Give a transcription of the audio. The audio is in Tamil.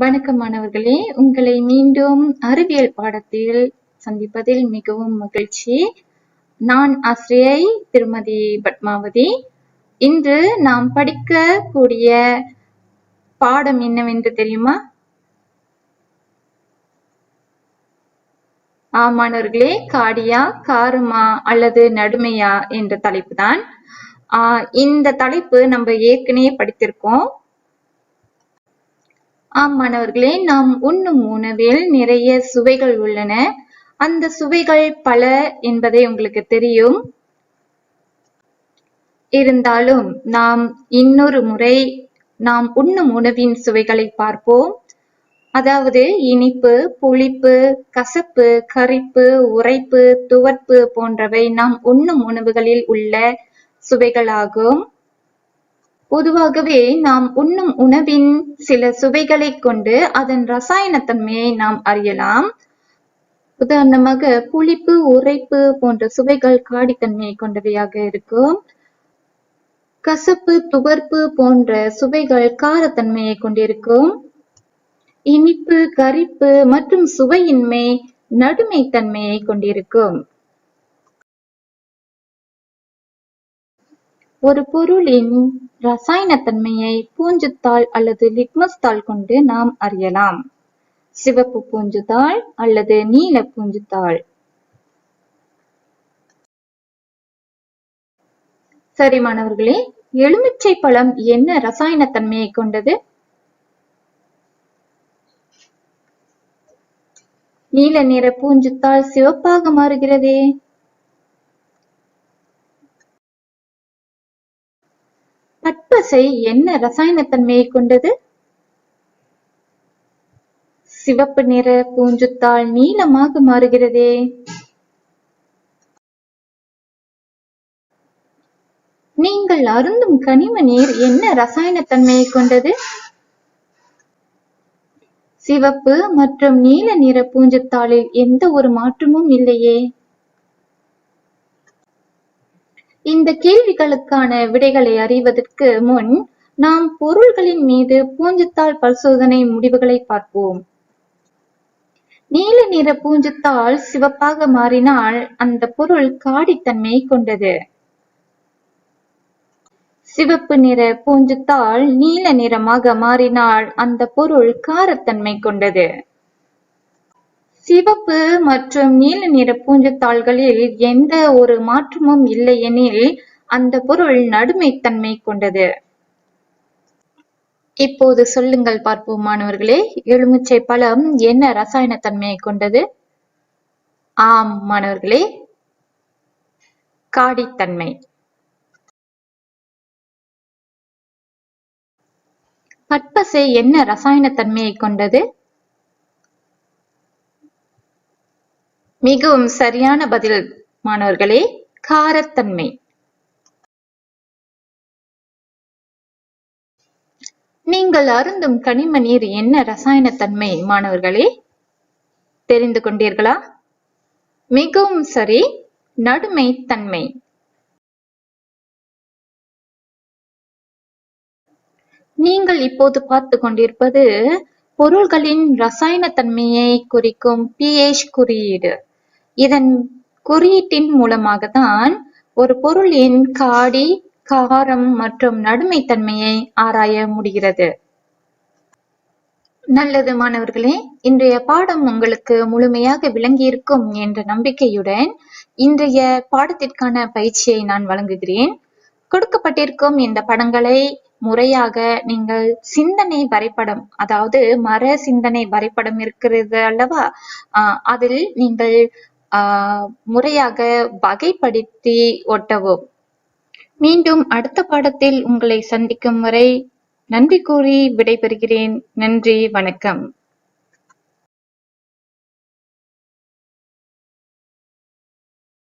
வணக்கம் மாணவர்களே. உங்களை மீண்டும் அறிவியல் பாடத்தில் சந்திப்பதில் மிகவும் மகிழ்ச்சி. நான் ஆசிரியை திருமதி பத்மாவதி. இன்று நாம் படிக்க கூடிய பாடம் என்னவென்று தெரியுமா? ஆமாணவர்களே காடியா காருமா அல்லது நடுமையா என்ற தலைப்பு தான் இந்த தலைப்பு நம்ம ஏற்கனவே படித்திருக்கோம். ஆம் மாணவர்களே நாம் உண்ணும் உணவில் நிறைய சுவைகள் உள்ளன. அந்த சுவைகள் பல என்பதை உங்களுக்கு தெரியும். இருந்தாலும் நாம் இன்னொரு முறை நாம் உண்ணும் உணவின் சுவைகளை பார்ப்போம். அதாவது இனிப்பு புளிப்பு கசப்பு கரிப்பு உரைப்பு துவர்ப்பு போன்றவை நாம் உண்ணும் உணவுகளில் உள்ள சுவைகளாகும். பொதுவாகவே நாம் உண்ணும் உணவின் சில சுவைகளை கொண்டு அதன் ரசாயனத்தன்மையை நாம் அறியலாம். உதாரணமாக புளிப்பு உரைப்பு போன்ற சுவைகள் காடித்தன்மையை கொண்டவையாக இருக்கும். கசப்பு துவர்ப்பு போன்ற சுவைகள் காரத்தன்மையை கொண்டிருக்கும். இனிப்பு கரிப்பு மற்றும் சுவையின்மை நடுமை தன்மையை கொண்டிருக்கும். ஒரு பொருளின் ரசாயனத்தன்மையை பூஞ்சுத்தாள் அல்லது லிட்மஸ் தாள் கொண்டு நாம் அறியலாம். சிவப்பு பூஞ்சுத்தாள் அல்லது நீல பூஞ்சுத்தாள் சரி மாணவர்களே எலுமிச்சை பழம் என்ன ரசாயனத்தன்மையை கொண்டது? நீல நிற பூஞ்சுத்தாள் சிவப்பாக மாறுகிறதே. பட்பசை என்ன ரசாயனத்தன்மையை கொண்டது? சிவப்பு நிற பூஞ்சுத்தாள் நீளமாக மாறுகிறதே. நீங்கள் அருந்தும் கனிம நீர் என்ன ரசாயனத்தன்மையை கொண்டது? சிவப்பு மற்றும் நீல நிற பூஞ்சத்தாளில் எந்த ஒரு மாற்றமும் இல்லையே. இந்த கேள்விகளுக்கான விடைகளை அறிவதற்கு முன் நாம் பொருள்களின் மீது பூஞ்சத்தாள் பரிசோதனை முடிவுகளை பார்ப்போம். நீல நிற பூஞ்சுத்தாள் சிவப்பாக மாறினால் அந்த பொருள் காடித்தன்மை கொண்டது. சிவப்பு நிற பூஞ்சுத்தாள் நீல நிறமாக மாறினால் அந்த பொருள் காரத்தன்மை கொண்டது. சிவப்பு மற்றும் நீல நிற பூஞ்சத்தாள்களில் எந்த ஒரு மாற்றமும் இல்லையெனில் அந்த பொருள் நடுமைத்தன்மை கொண்டது. இப்போது சொல்லுங்கள் பார்ப்போம் மாணவர்களே. எலுமிச்சை பழம் என்ன ரசாயனத்தன்மையை கொண்டது? ஆம் மாணவர்களே. காடித்தன்மை. பட்பசை என்ன ரசாயனத்தன்மையை கொண்டது? மிகவும் சரியான பதில் மாணவர்களே காரத்தன்மை. நீங்கள் அருந்தும் கனிம நீர் என்ன ரசாயனத்தன்மை மாணவர்களே? தெரிந்து கொண்டீர்களா? மிகவும் சரி நடுமை தன்மை நீங்கள் இப்போது பார்த்து கொண்டிருப்பது பொருள்களின் ரசாயனத்தன்மையை குறிக்கும் பிஎச் குறியீடு. இதன் குறியீட்டின் மூலமாகத்தான் ஒரு பொருளின் காடி காரம் மற்றும் நடுமைத்தன்மையை ஆராய முடிகிறது. நல்லது மாணவர்களே இன்றைய பாடம் உங்களுக்கு முழுமையாக விளங்கியிருக்கும் என்ற நம்பிக்கையுடன் இன்றைய பாடத்திற்கான பயிற்சியை நான் வழங்குகிறேன். கொடுக்கப்பட்டிருக்கும் இந்த படங்களை முறையாக நீங்கள் சிந்தனை வரைபடம் அதாவது மர சிந்தனை வரைபடம் இருக்கிறது அல்லவா? ஆஹ் அதில் நீங்கள் முறையாக வகைப்படுத்தி ஒட்டவும். மீண்டும் அடுத்த பாடத்தில் உங்களை சந்திக்கும் வரை நன்றி கூறி விடைபெறுகிறேன். நன்றி வணக்கம்.